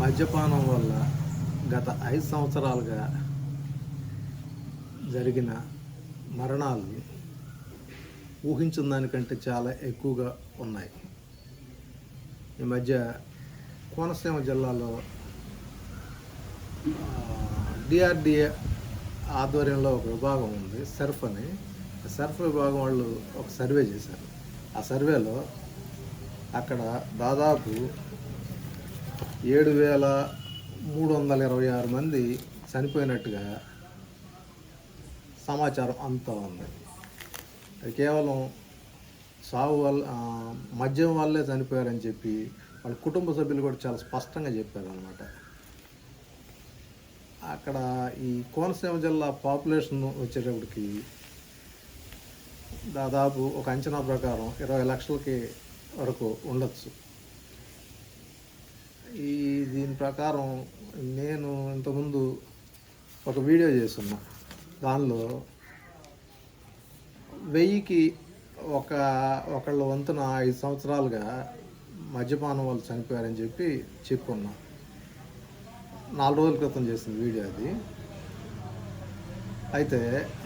మద్యపానం వల్ల గత ఐదు సంవత్సరాలుగా జరిగిన మరణాలు ఊహించిన దానికంటే చాలా ఎక్కువగా ఉన్నాయి. ఈ మధ్య కోనసీమ జిల్లాలో డిఆర్డిఏ ఆధ్వర్యంలో ఒక విభాగం ఉంది సెర్ఫ్ అని. సెర్ఫ్ విభాగం వాళ్ళు ఒక సర్వే చేశారు. ఆ సర్వేలో అక్కడ దాదాపు ఏడు వేల మూడు వందల ఇరవై ఆరు మంది చనిపోయినట్టుగా సమాచారం అంతా ఉంది. అది కేవలం సాగు వల్ల మద్యం వల్లే చనిపోయారని చెప్పి వాళ్ళ కుటుంబ సభ్యులు కూడా చాలా స్పష్టంగా చెప్పారనమాట అక్కడ ఈ కోనసీమ జిల్లా పాపులేషన్ వచ్చేటప్పటికి దాదాపు ఒక అంచనా ప్రకారం ఇరవై లక్షలకి వరకు ఉండొచ్చు. ఈ దీని ప్రకారం నేను ఇంతకుముందు ఒక వీడియో చేస్తున్నా. దానిలో వెయ్యికి ఒక ఒకళ్ళ వంతున ఐదు సంవత్సరాలుగా మద్యపానం వాళ్ళు చనిపోయారని చెప్పి చెప్పుకున్నా నాలుగు రోజుల క్రితం చేసిన వీడియో అది. అయితే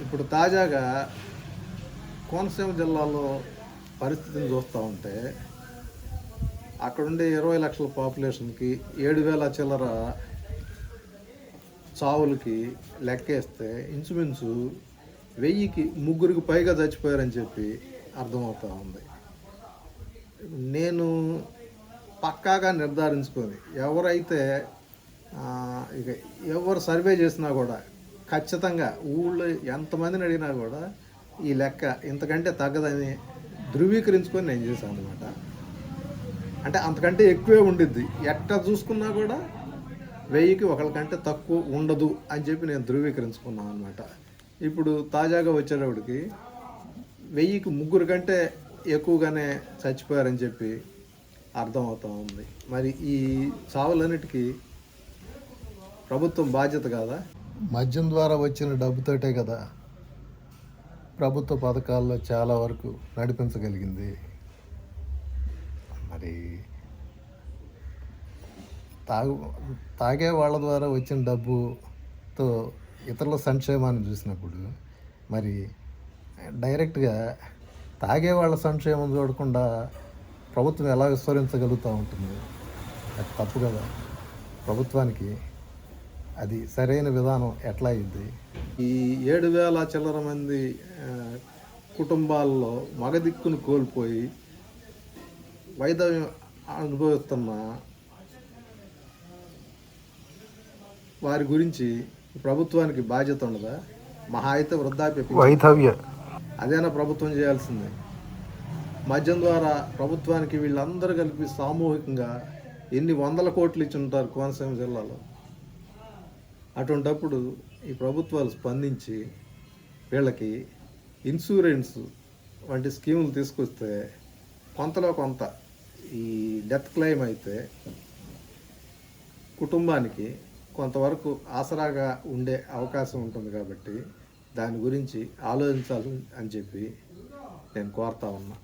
ఇప్పుడు తాజాగా కోనసీమ జిల్లాలో పరిస్థితిని చూస్తూ ఉంటే అక్కడుండే ఇరవై లక్షల పాపులేషన్కి ఏడు వేల చిల్లర చావులకి లెక్కేస్తే ఇంచుమించు వెయ్యికి ముగ్గురికి పైగా చచ్చిపోయారని చెప్పి అర్థమవుతా ఉంది. నేను పక్కాగా నిర్ధారించుకొని ఎవరైతే ఇక ఎవరు సర్వే చేసినా కూడా ఖచ్చితంగా ఊళ్ళో ఎంతమందిని అడిగినా కూడా ఈ లెక్క ఇంతకంటే తగ్గదని ధృవీకరించుకొని నేను చేశాను అనమాట అంటే అంతకంటే ఎక్కువే ఉండిద్ది. ఎట్ట చూసుకున్నా కూడా వెయ్యికి ఒకరికంటే తక్కువ ఉండదు అని చెప్పి నేను ధృవీకరించుకున్నాను అనమాట ఇప్పుడు తాజాగా వచ్చేటప్పటికి వెయ్యికి ముగ్గురు కంటే ఎక్కువగానే చచ్చిపోయారని చెప్పి అర్థమవుతా ఉంది. మరి ఈ చావులన్నిటికీ ప్రభుత్వం బాధ్యత కాదా? మద్యం ద్వారా వచ్చిన డబ్బుతోటే కదా ప్రభుత్వ పథకాల్లో చాలా వరకు నడిపించగలిగింది. మరి తాగు తాగే వాళ్ళ ద్వారా వచ్చిన డబ్బుతో ఇతరుల సంక్షేమాన్ని చూసినప్పుడు మరి డైరెక్ట్గా తాగే వాళ్ళ సంక్షేమం చూడకుండా ప్రభుత్వం ఎలా విస్మరించగలుగుతూ ఉంటుంది? అది తప్పు కదా. ప్రభుత్వానికి అది సరైన విధానం ఎట్లా అయింది ఈ ఏడు వేల చిల్లర మంది కుటుంబాల్లో మగదిక్కును కోల్పోయి వైధవ్యం అనుభవిస్తున్న వారి గురించి ప్రభుత్వానికి బాధ్యత ఉండదా? మహా అయితే వృద్ధాప్య. వైధవ్య అదేనా ప్రభుత్వం చేయాల్సింది? మద్యం ద్వారా ప్రభుత్వానికి వీళ్ళందరూ కలిపి సామూహికంగా ఎన్ని వందల కోట్లు ఇచ్చి ఉంటారు కోనసీమ జిల్లాలో? అటువంటప్పుడు ఈ ప్రభుత్వాలు స్పందించి వీళ్ళకి ఇన్సూరెన్స్ వంటి స్కీములు తీసుకొస్తే కొంతలో కొంత ఈ డెత్ క్లెయిమ్ అయితే కుటుంబానికి కొంతవరకు ఆసరాగా ఉండే అవకాశం ఉంటుంది కాబట్టి దాని గురించి ఆలోచించాలి అని చెప్పి నేను కోరుతా ఉన్నా.